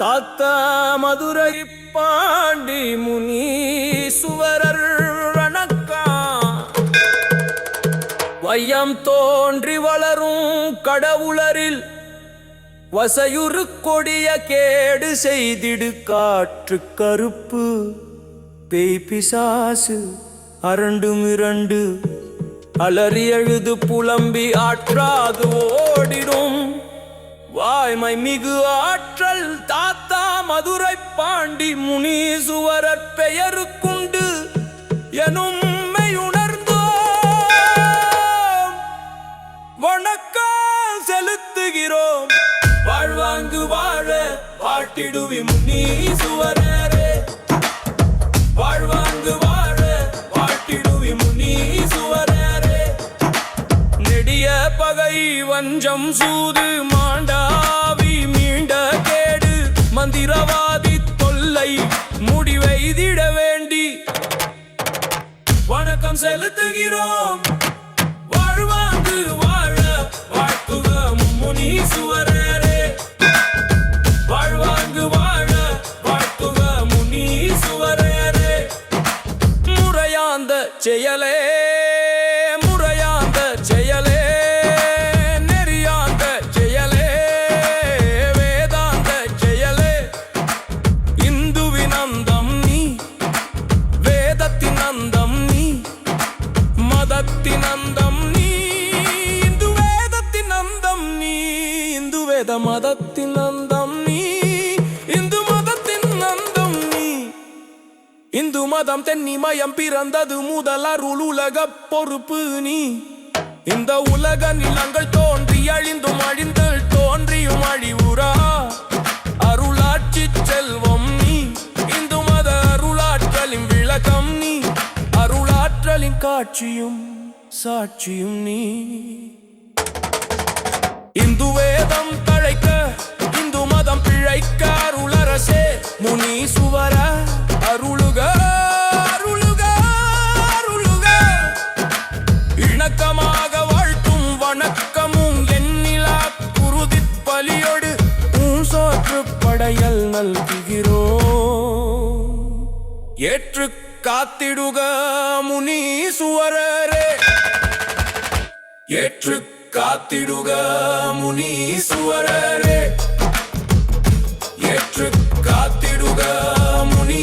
தாத்தா மதுரை பாண்டி முனீசுவரர் வணக்கம் வையம் தோன்றி வளரும் கடவுளரில் வசையுறு கொடிய கேடு செய்திடு காற்று கருப்பு. பேய் பிசாசு அரண்டு அலறி எழுது புலம்பி ஆற்றாது ஓடிடும். வாய்மை மிகு ஆற்றல் தாத்தா மதுரை பாண்டி முனீசுவரர் பெயருக்குண்டு எனும் மெய்யுணர்ந்தோம் வணக்கம் செலுத்துகிறோம். வாழ்வாங்கு வாழ பாட்டிடுவி முனீசுவரரே பகை வஞ்சம் சூது மாண்டாவி மீண்ட கேடு. மந்திரவாதி தொல்லை முடிவைதிட வேண்டி. வணக்கம் செலுத்துகிறோம். வாழ்வாங்கு வாழ வாழ்த்துக முனீசுவரரே வாழ்வாங்கு வாழ வாழ்த்துக முனீசுவரரே முறையாந்த செயலே வேத மதத்தின் அந்தம் நீ. இந்து மதத்தின் அந்தம் நீ. இந்து மதம் தென்னிமயம் பிறந்தது முதல் அருள் உலக பொறுப்பு நீ. இந்த உலக நிலங்கள் தோன்றி அழிந்தும் அழிந்தல் தோன்றியும் அழிவுரா அருளாட்சி செல்வம் நீ. இந்து மத அருளாற்றலின் விளக்கம் நீ. அருளாற்றலின் காட்சியும் சாட்சியும் நீ. இந்து தழைக்க இந்து மதம் பிழைக்க அருளரசே முனி சுவர அருளுக அருளுக அருளுக. இணக்கமாக வாழ்த்தும் வணக்கமும் எண்ணிலா குருதி பலியோடு உன் படையல் நல்குகிறோ ஏற்று காத்திடுக முனி முனீசுவரரே ஏற்று காத்திடுக முனீஸ்வரரே ஏற்று காத்திடுக முனீ